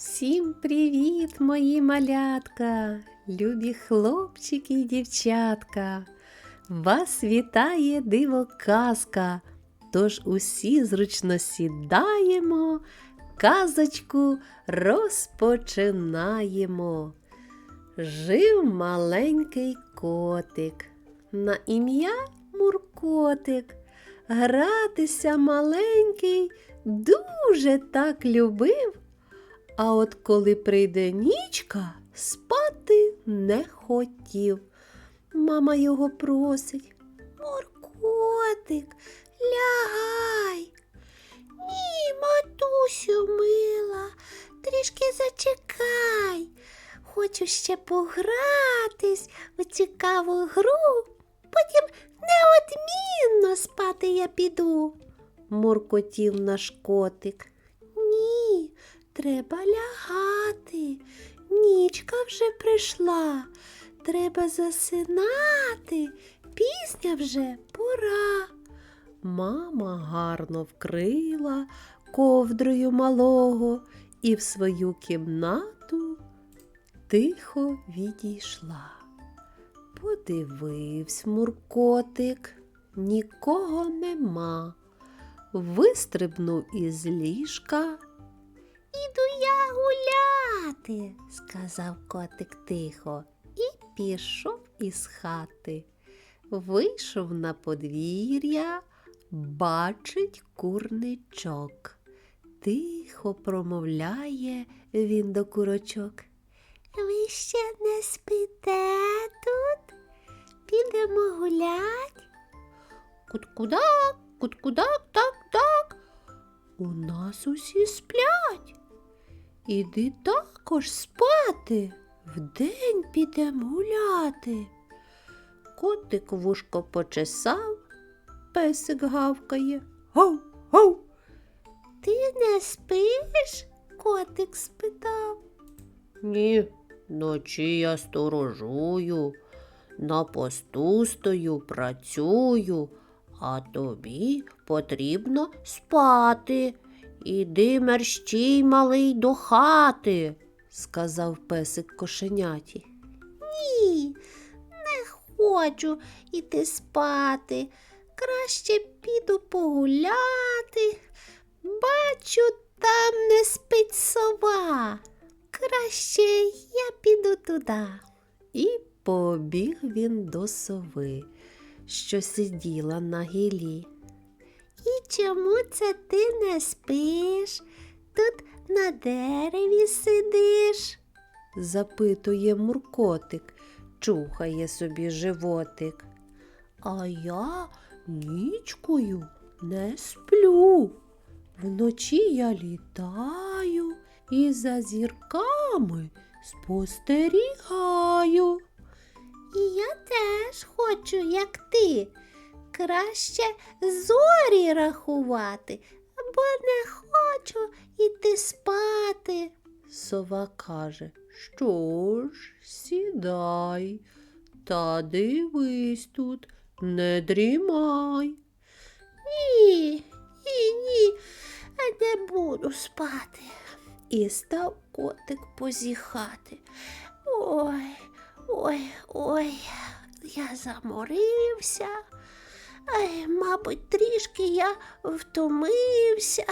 Всім привіт, мої малятка, любі хлопчики і дівчатка. Вас вітає диво казка. Тож усі зручно сідаємо, казочку розпочинаємо. Жив маленький котик, на ім'я Муркотик. Гратися маленький дуже так любив. А от коли прийде нічка, спати не хотів. Мама його просить. Муркотик, лягай. Ні, матусю мила, трішки зачекай. Хочу ще погратись у цікаву гру, потім неодмінно спати я піду. Муркотів наш котик. Ні, треба лягати. Нічка вже прийшла. Треба засинати. Пісня вже пора. Мама гарно вкрила ковдрою малого і в свою кімнату тихо відійшла. Подививсь муркотик, нікого нема. Вистрибнув із ліжка. Іду я гуляти, сказав котик тихо, і пішов із хати. Вийшов на подвір'я, бачить курничок. Тихо промовляє він до курочок. Ви ще не спите тут? Підемо гулять. Куткудак, куткудак, так, так. У нас усі сплять. Іди також спати. Вдень підемо гуляти. Котик вушко почесав, песик гавкає. Гав, гав. Ти не спиш? котик спитав. Ні, ночі я сторожую, на посту стою, працюю, а тобі потрібно спати. Іди мерщій, малий, до хати, сказав песик кошеняті. Ні, не хочу іти спати. Краще піду погуляти. Бачу, там не спить сова. Краще я піду туди. І побіг він до сови, що сиділа на гілі. І чому це ти не спиш? Тут на дереві сидиш? запитує муркотик, чухає собі животик. А я нічкою не сплю. Вночі я літаю і за зірками спостерігаю. І я теж хочу, як ти. Краще зорі рахувати, бо не хочу іти спати. Сова каже, що ж, сідай, та дивись тут, не дрімай. Ні, ні, ні, не буду спати. І став котик позіхати. Ой, ой, ой, я заморився. Ай, мабуть, трішки я втомився.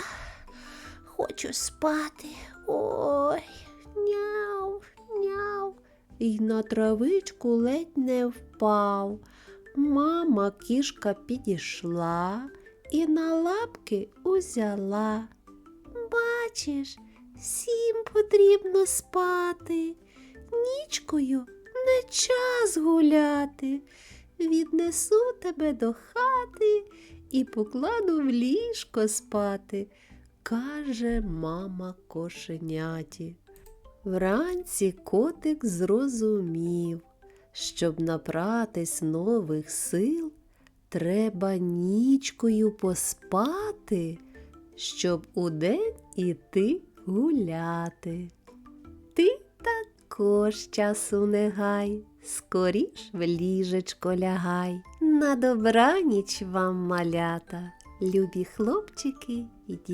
Хочу спати. Ой, няв, няв. І на травичку ледь не впав. Мама кішка підійшла і на лапки узяла. Бачиш, всім потрібно спати. Нічкою не час гуляти. Віднесу тебе до хати і покладу в ліжко спати, каже мама кошеняті. Вранці котик зрозумів, щоб набратись нових сил, треба нічкою поспати, щоб удень іти гуляти. Ти також часу не гай, скоріш в ліжечко лягай. На добраніч вам малята, любі хлопчики і дівчата.